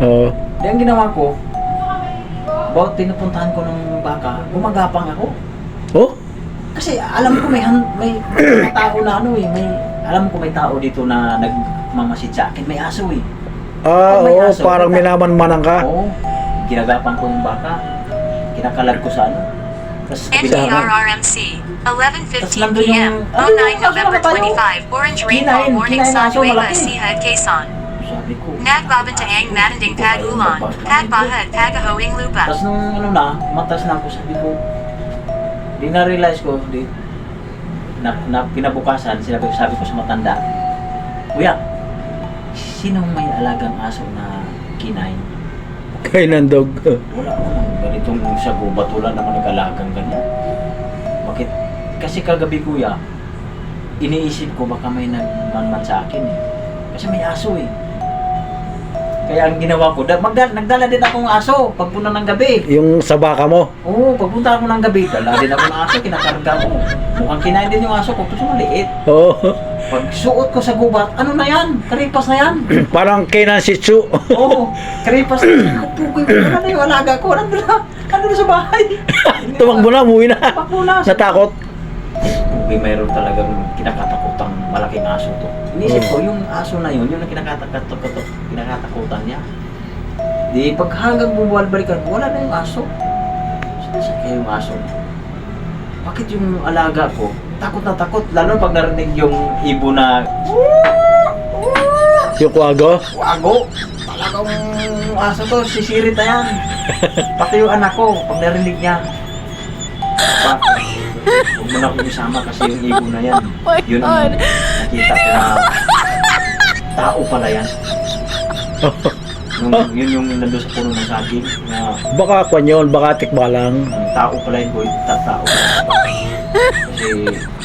Oo. Di ang ginawa ko, bawat pinupuntahan ko ng baka, gumagapang ako. Oh? Kasi alam ko may, han- may, may tao na ano eh, may, alam ko may tao dito na nagmamasid sa akin, may aso eh. Ah, Pag may oo, aso, parang kita- minaman-manang ka. Oo, ginagapang ko yung baka, kinakalag ko sa ano. Tapos NERRMC, 11:15 nandun p.m. yung- ano 09 yung November kasama tayo? 25. Orange rainfall warning kinain sa aso, Nueva malaki. Ecija, Quezon. Ko, Nagbabantaang matanding pagulan, pagbahad pagahoing lupa. Tapos nung ano na, matas na ako, sabi ko, di na-realize ko, di, na, na pinabukasan, sinabi ko, sabi ko sa matanda, Kuya, sinong may alagang aso na kinain? Kay nandog. Wala naman, ganitong sa gubat, wala naman nag-alagang ganyan. Bakit? Kasi kagabi kuya, iniisip ko baka may nagmanman sa akin eh. Kasi may aso eh. Kaya ang ginawa ko, da, nagdala din akong aso pagpunta ng gabi. Yung sa baka mo. Oo, pagpunta ako ng gabi, dala din ako ng aso, kinakarga ko. Mukhang kinain din yung aso ko, kasi maliit. Oo. Pag suot ko sa gubat, ano na yan? Karipas na yan. parang kainan si Chu. Oo, karipas na yan. Ako, pukoy ko na yung alaga ko. Nandun na, nandun na sa bahay. Tumakbo na, umuwi na. Tumakbo na. Natakot. Pukoy, mayroon talagang kinakatakutang malaking aso to. Inisip ko, yung aso na yun, yun ang kinakatakutan, niya. Di pag hanggang bumabalikan, wala na yung aso. Saan kaya yung aso? Bakit yung alaga ko, takot na takot, lalo pag narinig yung ibo na Yung kuwago. wago, talagang aso to, sisirit na yan. Pati yung anak ko, pag narinig niya, huwag mo na akong isama kasi yung ibo na yan. Yun ang nakita ko na tao pala yan. Yung, yun yung nandun sa puno ng saging na Baka kwan yun, baka tikbalang. ang tao pala yun, boy, ta- tao pala. Kasi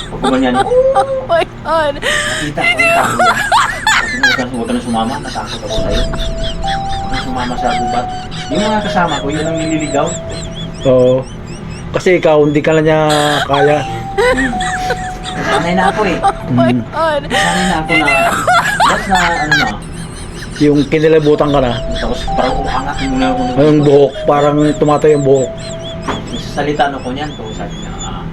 pag kumanyan, Oh my god. nakita ko yung tao yan. Sabi mo, huwag ka- huwag ka na sumama, natakot ako sa'yo. Huwag ka sumama sa gubat. Yung mga kasama ko, yun ang nililigaw. Oo. Kasi ikaw, hindi ka na niya kaya. Hmm. Sanay na ako eh. Oh my Mm. god. Sanay na ako na, once na, ano na, Yung kinilabutan ka na. tapos parang uangat mo na ako. ng- Yung buhok, parang tumatay yung buhok. Sa salita na ko niyan, to sabi niya, ah,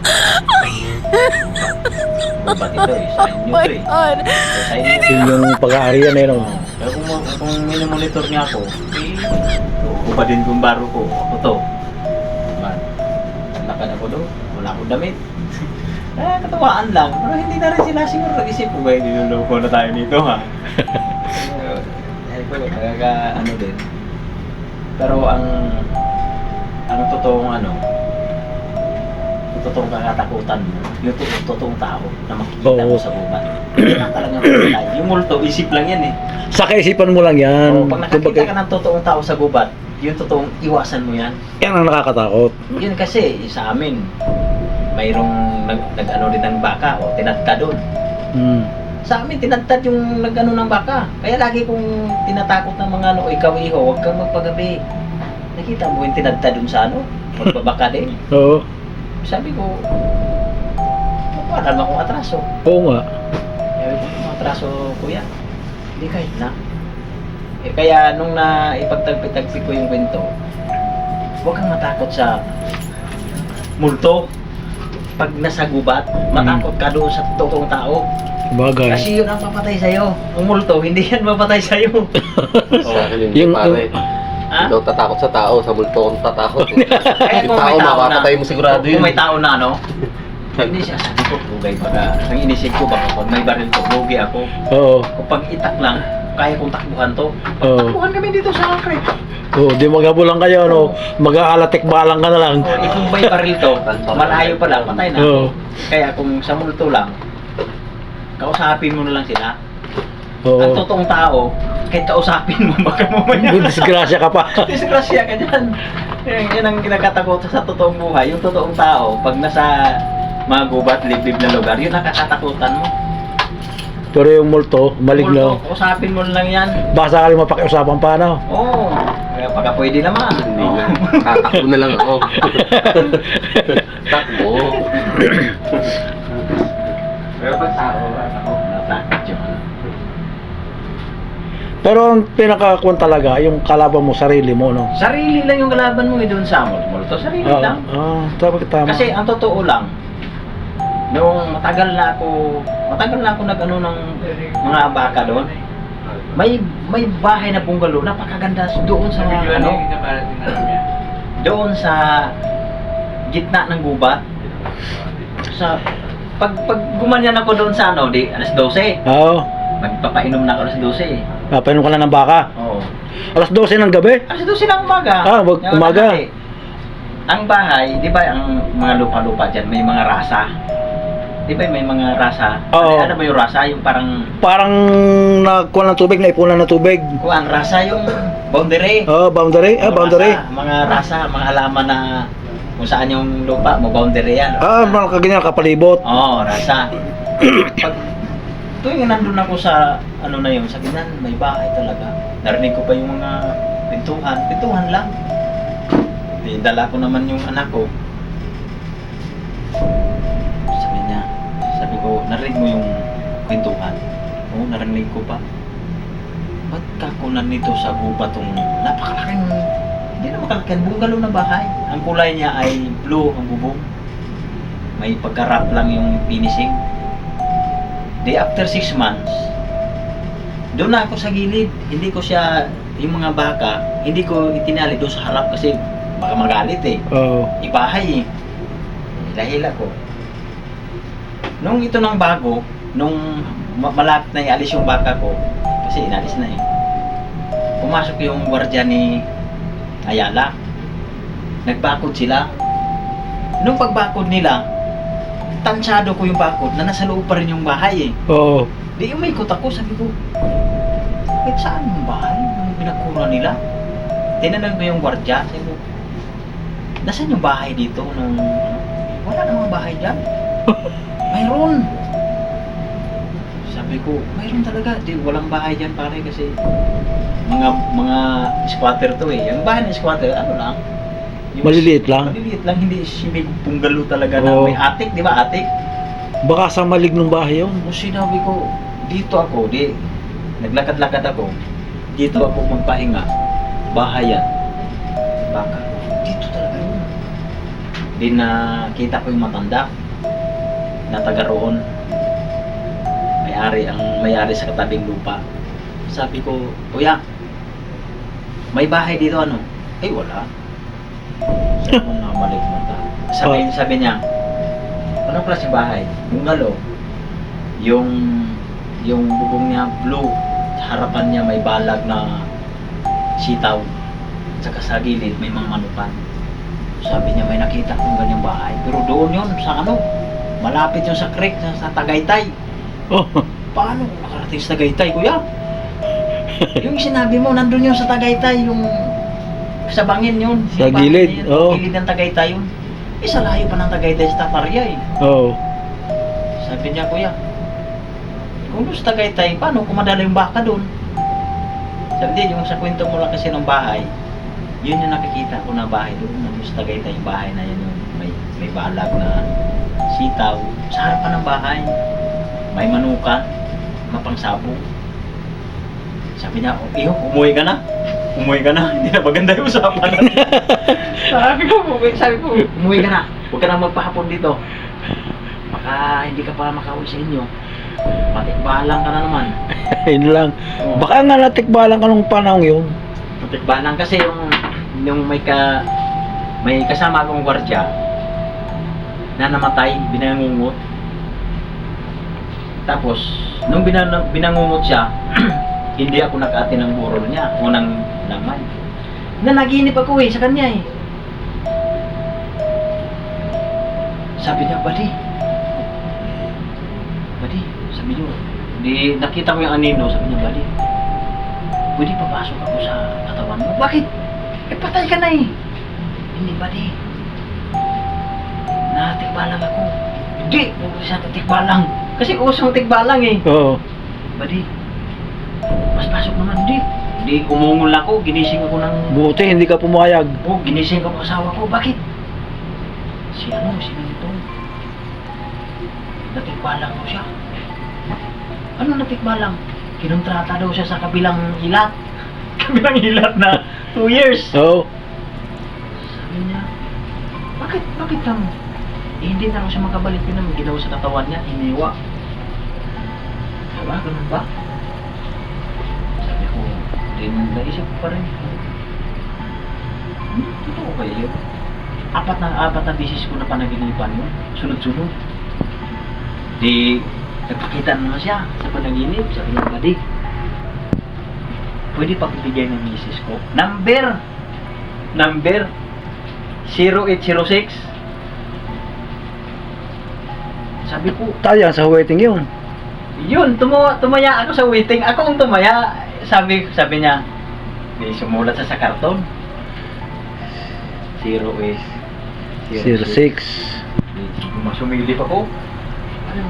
ba't ito eh, sa Oh inyo my to eh. god. Sa inyo. Yun yung pag-aarian eh, no? Oh, Pero kung, kung minomonitor niya ako, eh, upa din kong baro ko, ako to. Man, lakad ako doon, wala akong damit. Eh, katawaan lang. Pero hindi na rin sila siguro nag-isip ko ba, niloloko na tayo nito ha. Eh, ko, talaga ano din. Pero ang ang totoong ano, totoong kakatakutan mo, yung totoong, totoong tao na makikita mo Oo. sa gubat. Yan ang talagang patay. Yung multo, isip lang yan eh. Sa kaisipan mo lang yan. Oo, pag nakakita Kumbaga, ka ng totoong tao sa gubat, yung totoong iwasan mo yan. yan ang nakakatakot. Yun kasi, sa amin, mayroong nag, nag-ano din ng baka o tinadtad doon. Hmm. Sa amin, tinadtad yung nag-ano ng baka. Kaya lagi kong tinatakot ng mga ano, "O, ikaw iho, huwag kang magpagabi. Nakita mo yung tinadtad dun sa ano, magbabaka din. Oo. Sabi ko, wala naman akong atraso. Oo nga. Sabi ko, "Ano atraso kuya. Hindi kahit na. Eh, kaya nung na ipagtagpi-tagpi ko yung kwento, huwag kang matakot sa multo. Pag nasa gubat, matakot ka doon sa totoong tao. Bagay. Kasi yun ang papatay sa'yo. Ang multo, hindi yan mapatay sa'yo. Sa akin hindi Yung- pare. ha? Ikaw tatakot sa tao, sa multo kong tatakot. eh. Kaya yung tao, mapapatay mo sigurado kung yun. may tao na ano, hindi siya sabi ko, bugay baka. Ang inisip ko baka pag may baril ko, bugi ako. Oo. Kung pag itak lang, kaya kong takbuhan to. Oo. Takbuhan kami dito sa Akre. Oo, di magabo lang kayo, no? Mag-aalatik balang ka na lang. O, eh, kung may baril to, malayo pa lang, patay na. Oo. Kaya kung sa multo lang, kausapin mo na lang sila. Ang Oo. totoong tao, kahit kausapin mo, baka mamaya. Disgrasya ka pa. Disgrasya ka dyan. Yan, yan ang kinakatakot sa totoong buhay. Yung totoong tao, pag nasa mga gubat, liblib na lugar, yun ang kakatakutan mo. Pero yung multo, maligno. Multo, Kausapin mo lang yan. Baka sakali mapakiusapan pa, no? Oo. Kaya pagka pwede naman. Hindi Oo. na. Tatakbo na lang ako. Takbo. Pero pag tao, ako, natakot yun. Pero ang pinakakuan talaga, yung kalaban mo, sarili mo, no? Sarili lang yung kalaban mo eh doon sa multo. Sarili Oo. lang. Ah, tama, tama. Kasi ang totoo lang, nung matagal na ako, matagal na ako nag-ano ng mga baka doon, may may bahay na bungalow, napakaganda doon sa ano, doon sa gitna ng gubat. Sa pag pag gumanyan ako doon sa ano, di alas 12. Oo. Magpapainom na ako alas 12. Ah, painom ka na ng baka. Oo. Alas 12 ng gabi. Alas 12 ng umaga. Ah, wag- Yung umaga. tanghali. Ang bahay, di ba ang mga lupa-lupa dyan, may mga rasa. Di ba may mga rasa? Oo. Ano ba yung rasa? Yung parang, Parang nagkuhan ng tubig, naipunan ng tubig. kuan, rasa yung boundary. Oh, boundary. Ah, boundary. Rasa, mga rasa, mga halaman na kung saan yung lupa mo, boundary yan. Ah, mga kaganyan, kapalibot. Oo, rasa. Pag tuwing nandun ako sa ano na yun, sa ginan, may bahay talaga. Narinig ko pa yung mga pintuhan. Pintuhan lang. Di, dala ko naman yung anak ko. Ko, narinig mo yung pintuhan? Oo, narinig ko pa. Ba't kakunan nito sa guba tong napakalaking, hindi na makalaking bungalow na bahay. Ang kulay niya ay blue ang bubong may pagkarap lang yung finishing. Di after 6 months, doon na ako sa gilid. Hindi ko siya, yung mga baka, hindi ko itinali doon sa harap kasi baka magalit eh. Oh. Ibahay eh. Hila-hila ko. Nung ito nang bago, nung ma- malapit na ialis yung baka ko, kasi inalis na eh. Pumasok yung gwardiya ni Ayala. Nagbakod sila. Nung pagbakod nila, tansyado ko yung bakod na nasa loob pa rin yung bahay eh. Oo. Di umikot ako, sabi ko, bakit saan yung bahay? Yung pinakura nila? Tinanong ko yung gwardiya, sabi ko, nasaan yung bahay dito? Nung, wala namang bahay dyan. Mayroon. Sabi ko, mayroon talaga. Di, walang bahay dyan pare kasi mga mga squatter to eh. Yung bahay ng squatter, ano lang? yung- Maliliit lang. Maliliit lang, hindi hindi punggalo talaga na Oo. may attic, di ba attic? Baka sa malignong bahay yun. Nung sinabi ko, dito ako, di, naglakad-lakad ako, dito ako magpahinga, bahay yan. Baka, dito talaga yun. Di nakita ko yung matanda, na taga roon. May-ari, ang may-ari sa katabing lupa. Sabi ko, Kuya, may bahay dito ano? Ay, wala. Sabi ko, namalik mo ta. Sabi, sabi niya, anong klase bahay? Bungalow. Yung yung bubong niya blue. Sa harapan niya may balag na sitaw. Saka sa gilid may mga manukan. Sabi niya may nakita kong ganyang bahay. Pero doon yun sa ano, malapit yun sa creek sa, sa Tagaytay. Oh. Paano nakarating sa Tagaytay, kuya? yung sinabi mo, nandun yun sa Tagaytay, yung sa bangin yun. Sa Yung bangin gilid, oo. Gilid ng Tagaytay yun. Eh, sa layo pa ng Tagaytay sa Taparya eh. Oo. Sabi niya, kuya, kung doon sa Tagaytay, paano kung madala yung baka doon? Sabi din, yung sa kwento mo lang kasi ng bahay, yun yung nakikita ko na bahay doon. Nandun sa Tagaytay yung bahay na yun, yung may, may balag na sitaw. Sa harapan ng bahay, may manuka, mapangsabong. Sabi niya, oh, iyo, umuwi ka na. Umuwi ka na, hindi na maganda yung usapan natin. sabi ko, umuwi, sabi ko, umuwi ka na. Huwag ka na magpahapon dito. Baka hindi ka pa makauwi sa inyo. Matikbalang ka na naman. Yun lang. Oo. Baka nga natikbalan ka nung panahon yun. Matikbalang kasi yung yung may ka may kasama akong gwardiya na namatay, binangungot. Tapos, nung binan binangungot siya, hindi ako nakati ng burol niya, unang laman. Na naginip ako eh, sa kanya eh. Sabi niya, Bali, Bali, sabi niyo, di nakita ko yung anino, sabi niya, Bali, pwede papasok ako sa katawan mo. Bakit? Eh, patay ka na eh. Hindi, Bali. Natikbalang ako. Hindi, huwag siya tikbalang. Kasi usong tikbalang eh. Oo. Bali, mas pasok naman, hindi. Hindi, umungol ako, ginising ako ng... Buti hindi ka pumayag. Oh, ginising ko ang asawa ko. Bakit? Si ano, si Nito. Natikbalang ko siya. Ano natikbalang? kinontrata daw siya sa kabilang ilat. kabilang ilat na 2 years. Oo. Sabi niya, bakit, bakit kang, eh, hindi na raw siya makabalik yun ang ginawa sa katawan niya, iniwa. Diba, ganun ba? Sabi ko, din naisip ko pa rin. Hmm, totoo kaya yun? Apat na, apat na bisis ko na panaginipan yun, sunod-sunod. Di, nagpakita naman siya sa panaginip, sabi niya, buddy, pwede pagbigay ng misis ko. Number! Number 0806 Sabi ko, Tayo sa waiting yun. yun, tumo, tumaya ako sa waiting. Ako ang tumaya. Sabi, sabi niya, may sumulat sa sa karton. 0 is 06. Sumilip ako. Ano?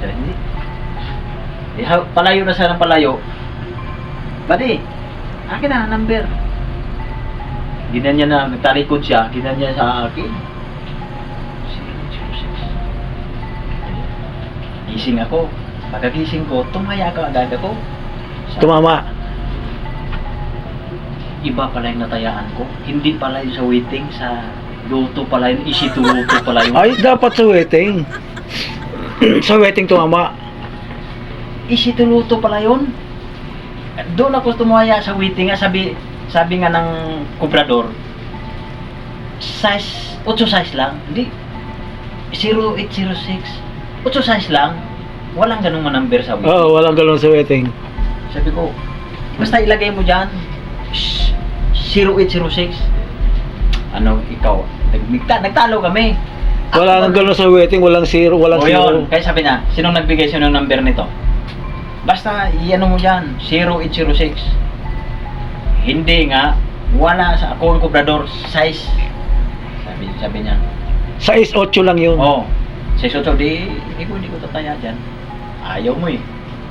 Sabi, hindi. Eh, ha- palayo na siya ng palayo. Badi, akin na, number. Ginan niya na, nagtalikod siya, ginan niya sa akin. Gising ako. Pagkagising ko, tumaya ka agad ako. Sabi, Tumama. Iba pala yung natayaan ko. Hindi pala yung sa waiting, sa luto pala yun, isituluto pala yun. Ay, dapat sa waiting. sa waiting tumama. Isituluto pala yun. Doon ako tumaya sa waiting nga, sabi, sabi nga ng kubrador, size, 8 size lang. Hindi, 0806. 8 size lang. Walang ganung number sa. Oo, walang galon sa waiting. Sabi ko, basta ilagay mo dyan, shh, 0806. Ano, ikaw, nagmigta, nagtalo kami. Wala nang galon sa waiting, walang zero, walang o zero. yun, kaya sabi niya, sinong nagbigay sino ng number nito? Basta, iano mo dyan, 0806. Hindi nga, wala sa ako ang kubrador, size. Sabi, sabi niya, Size 8 lang yun. oh, sa soto, di, hindi ko, hindi ko tataya dyan. Ayaw mo eh.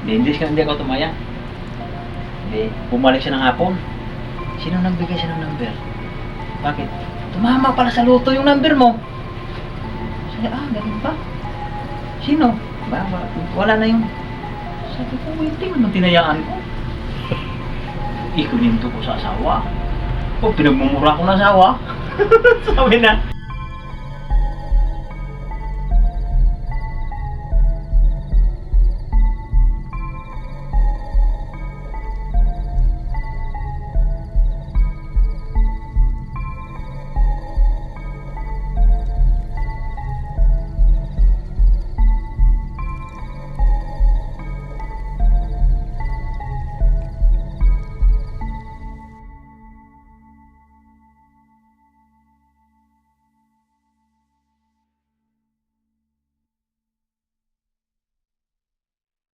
Di, hindi, hindi ako tumaya. Hindi, bumalik siya ng hapon. Sino nagbigay siya ng number? Bakit? Tumama pala sa luto yung number mo. Sabi, ah, ganun ba? Sino? Ba, ba, wala na yung... Sabi ko, waiting naman tinayaan ko. Ikuninto ko sa asawa. O, pinagmumura ko ng asawa. Sabi na,